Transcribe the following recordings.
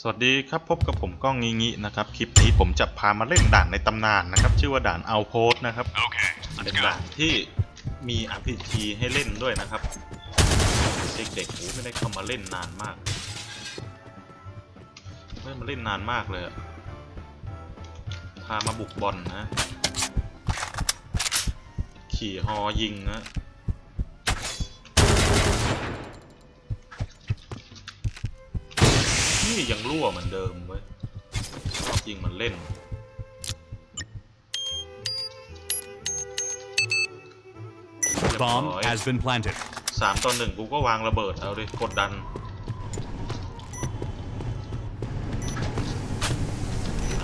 สวัสดีครับพบกับผมก้องงี้งี้นะครับคลิปนี้ผมจะพามาเล่นด่านในตำนานนะครับ ชื่อว่าด่านเอาโพสนะครับ Okay, เป็ let's น go. ด่านที่มี RPG ให้เล่นด้วยนะครับ เด็กๆโอ้ไม่ได้เข้ามาเล่นนานมากไม่ได้มาเล่นนานมากเลยอะพามาบุกบอลนะ ขี่ฮอยิงนะ นี่ยังรั่วเหมือนเดิมเว้ยชอบยิงมันเล่นเรียบร้ Bomb อย has been planted. สามต่อหนึ่งกูก็วางระเบิดเอาดิกดดัน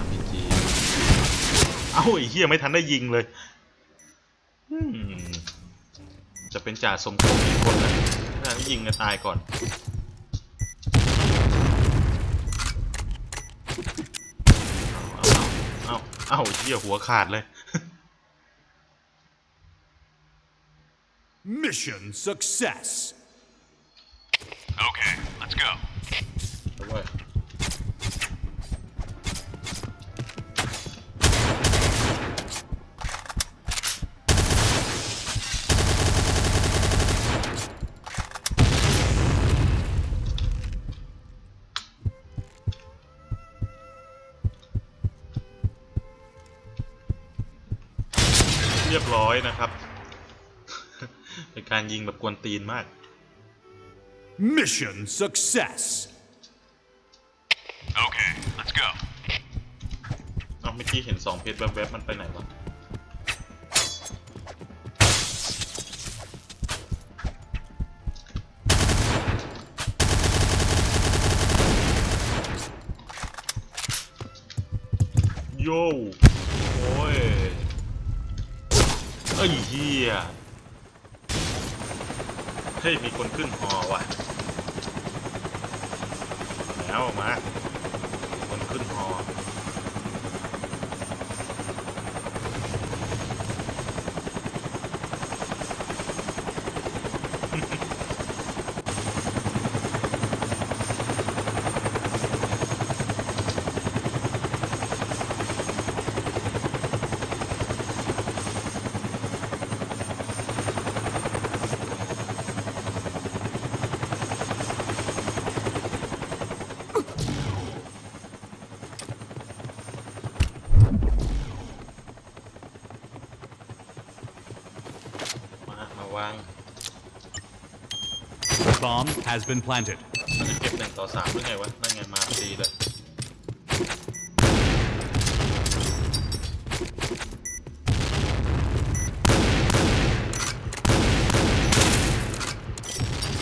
RPG เอ้าไอ้เหี้ยไม่ทันได้ยิงเลยอืมจะเป็นจ่าสมทบอีกคนนะถ้าไม่ยิงจะตายก่อน เอาเอาเอาเอาไอ้เหี้ยหัวขาดเลย Mission success. Okay, let's go. เอาเว้ย อยนะครับ เป็นการยิงแบบกวนตีนมาก Mission success. Okay, let's go. เอาเมื่อกี้เห็นสองเพชรแวบๆมันไปไหนวะโย่ อ้ยเฮียเฮ้ยมีคนขึ้นหอว่ะ แล้วมา คนขึ้นหอ มา มาวาง Bomb has been planted. มันจะเก็บหนึ่งต่อสามหรือไงวะ นั่นไงมาพอดีเลย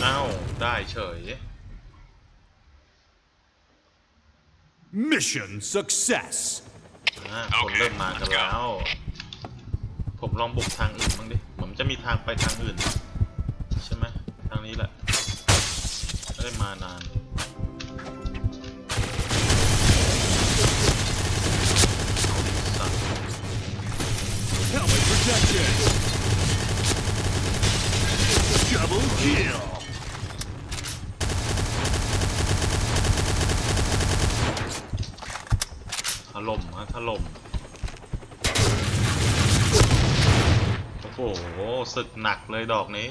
เอ้าได้เฉย Mission success. อ่าคนเริ่มมากันแล้ว ผมลองบุกทางอื่นบ้างดิเหมือนมันจะมีทางไปทางอื่น ใช่ไหมทางนี้แหละ ไม่ได้มานานสัตว์ Helmet protected. Double kill. ถล่มฮะถล่มโอ้โหศึกหนักเลยดอกนี้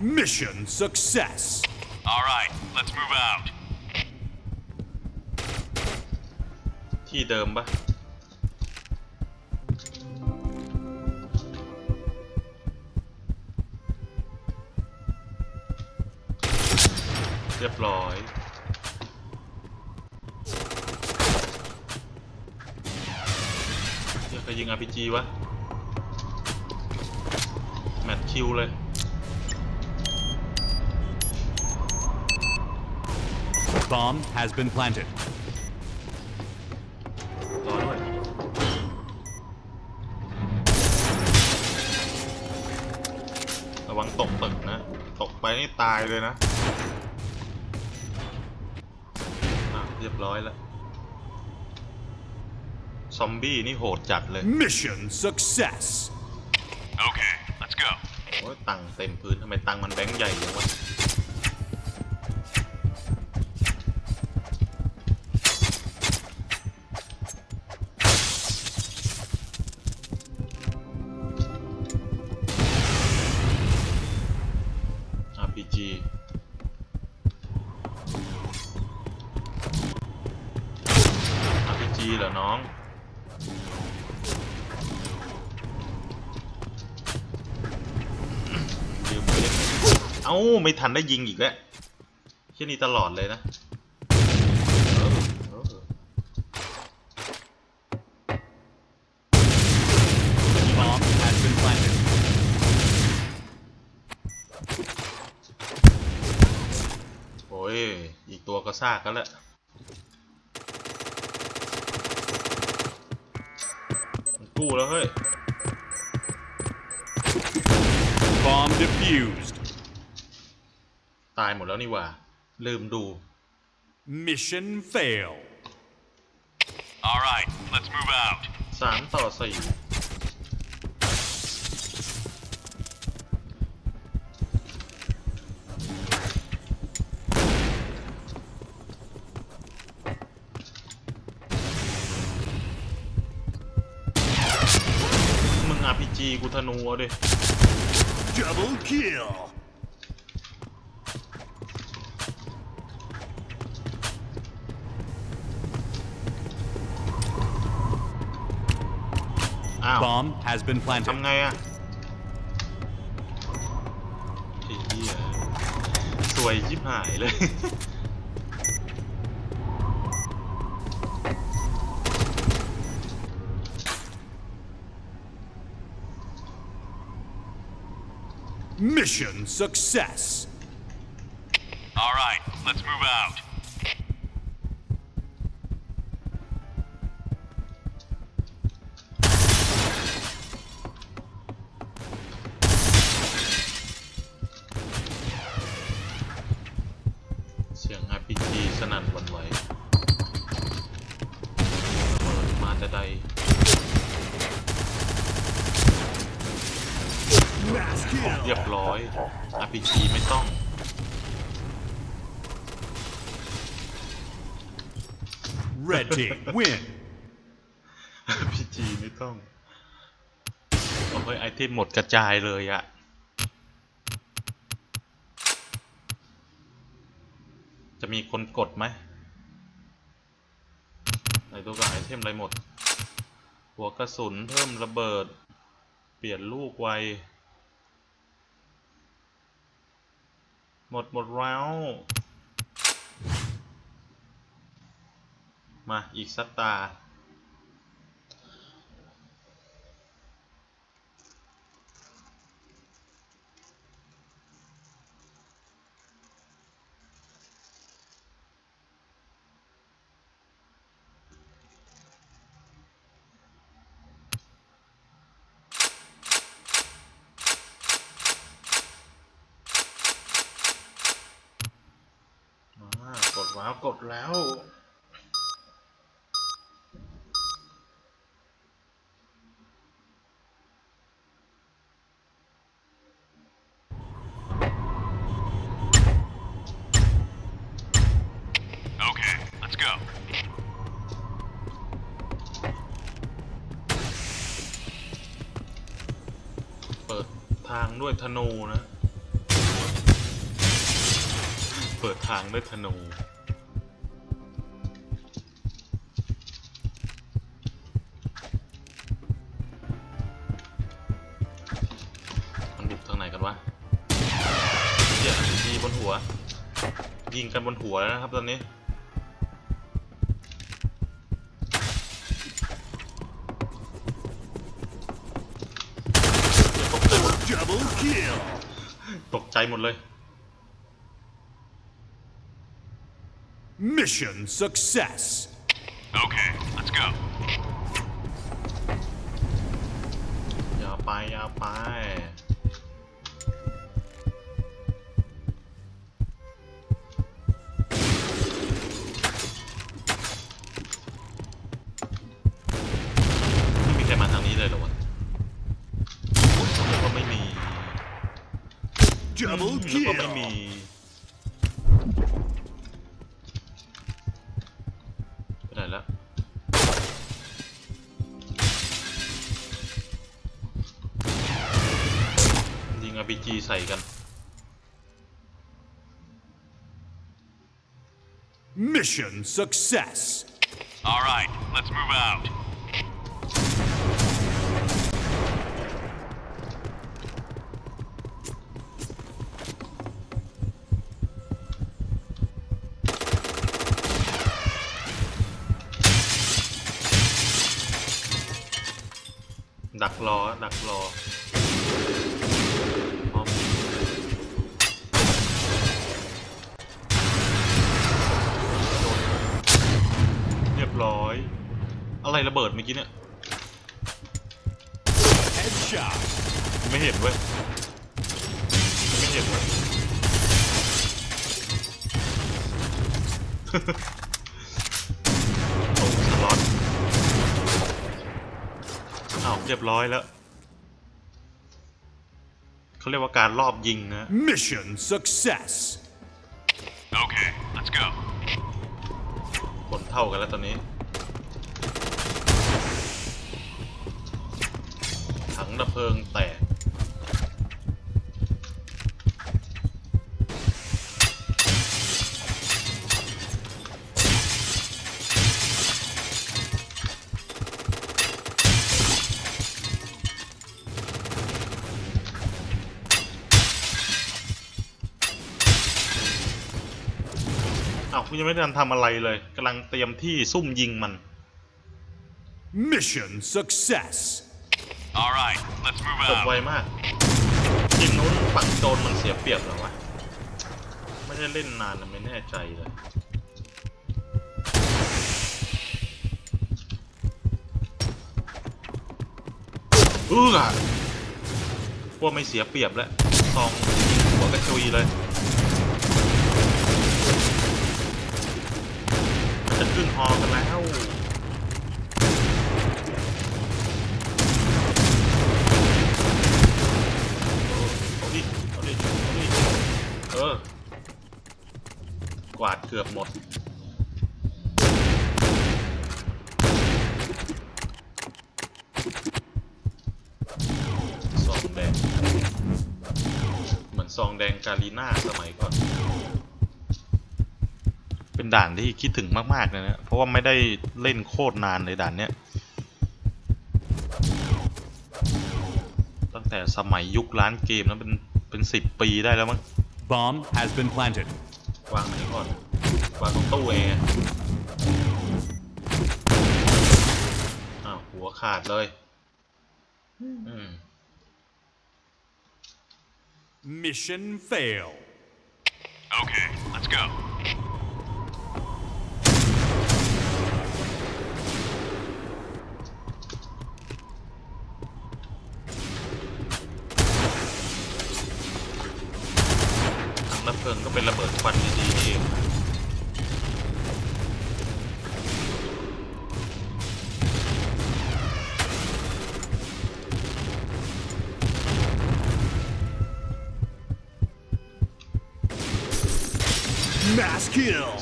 Mission success. All right, let's move out. ที่เดิมปะเรียบร้อยเรียกใครยิง RPG วะ แมตช์คิวเลย Bomb has been planted. รอด้วย ระวังตกตึกนะ ตกไปนี่ตายเลยนะอะเรียบร้อยแล้ว ซอมบี้นี่โหดจัดเลย Mission success. Okay, let's go. โอ้ยตังค์เต็มพื้นทำไมตังค์มันแบงค์ใหญ่อย่างวะ เอ้าไม่ทันได้ยิงอีกแล้วเช่นนี้ตลอดเลยนะโอ้ย อีกตัวก็ซากกันแล้วกู้แล้วเฮ้ย Bomb defused. ตายหมดแล้วนี่หว่า ลืมดู Mission fail. All right, let's move out. สามต่อสี่มึง RPG กูธนูเอาดิ Double kill. อ้าว Bomb has been planted. ทำไงอะไอ้เหี้ยสวยชิบหายเลย Mission success. All right, let's move out. RPG ไม่ต้อง Red team win. RPG ไม่ต้องโอ้ยไอเทมหมดกระจายเลยอะจะมีคนกดไหมไหนดูก่อนไอเทมอะไรหมด หัวกระสุนเพิ่มระเบิด เปลี่ยนลูกไว หมดหมดแล้ว มาอีกสักตา มากด ว้าวกดแล้ว Okay, let's go. เปิดทางด้วยธนูนะ เปิดทางด้วยธนูมัน กันบนหัวแล้วนะครับตอนนี้ตกใจหมด Double kill. ตกใจหมดเลย Mission success. Okay, let's go. อย่าไปอย่าไป RPG ใส่กัน Mission success. All right, let's move out. ดักรอ ดักรอ อะไรระเบิดเมื่อกี้เนี่ย Headshot. ไม่เห็นเว้ยไม่เห็นเว้ย โอ้สล็อตอ้าวเรียบร้อยแล้ว เขาเรียกว่าการรอบยิงนะ Mission success. Okay, let's go. ผลเท่ากันแล้วตอนนี้ ถังดับเพลิงแตกอ้าวคุณยังไม่ได้ทันทำอะไรเลยกำลังเตรียมที่ซุ่มยิงมัน Mission success. All right, let's move จบไว out. มากทีมนู้นฝั่งโจนมันเสียเปรียบเหรอวะ ไม่ได้เล่นนานนะไม่แน่ใจเลยเออพวกไม่เสียเปรียบแล้วซองยิงหัวกระจุยเลยมันจะขึ้นฮอกันแล้ว เอาดิ เอาดิ เอาดิ เออ กวาดเกือบหมด ซองแดง เหมือนซองแดงกาลีน่าสมัยก่อน เป็นด่านที่คิดถึงมากๆเลยนะ เพราะว่าไม่ได้เล่นโคตรนานเลยด่านเนี้ย ตั้งแต่สมัยยุคร้านเกมแล้วเป็นเป็นสิบปีได้แล้วมั้ง Bomb has been planted. วางไหนก่อน วางตรงตู้แอร์อ้าวหัวขาดเลยอืม Mission fail. Okay, let's go. ถังระเพลิงก็เป็นระเบิดควัน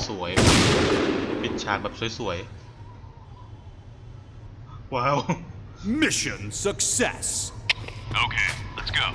สวยปิดฉากแบบสวยๆ ว้าว Mission success. Okay, let's go.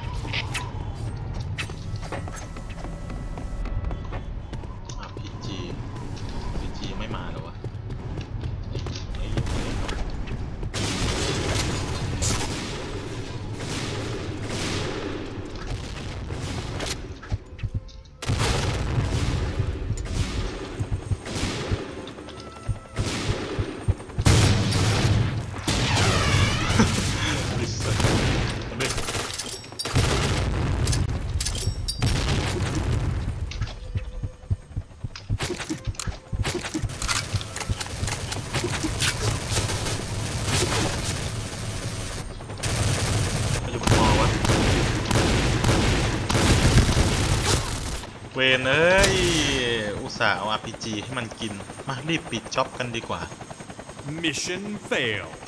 ส่าห์เอา RPG ให้มันกิน มารีบปิดจ็อบกันดีกว่า Mission fail.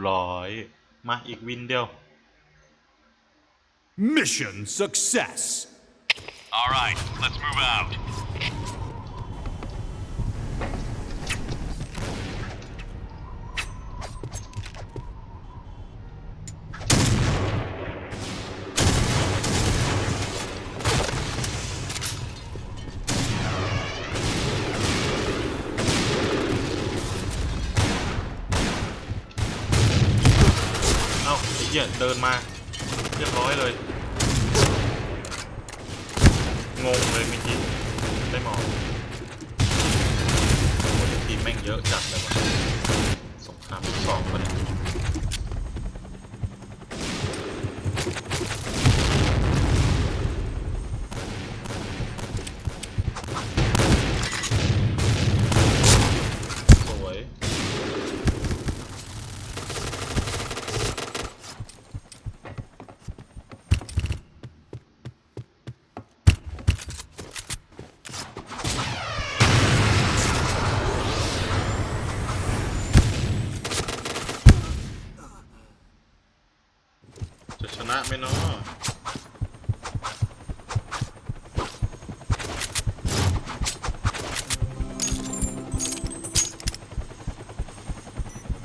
รียบร้อย มาอีกวินเดียว Mission success. All right, let's move out. ยเดินมาเรียบร้อยเลย งงเลยเมื่อกี้ได้มองโอ้ยทีมแม่งเยอะจัดเลยวะสงครามสองคนเนี่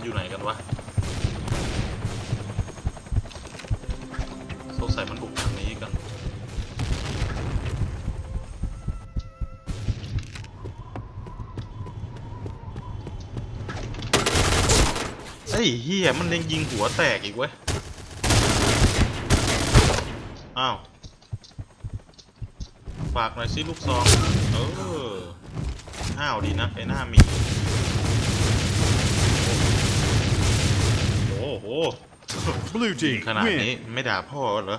มันอยู่ไหนกันวะสงสัยมันบุกทางนี้กันไอ้เฮียมันยังยิงหัวแตกอีกเว้ย อ้าว ฝากหน่อยสิลูกซอง เออห้าวดีนะไอ้หน้ามี Blue team ขนาดนี้ไม่ด่าพ่อเหรอ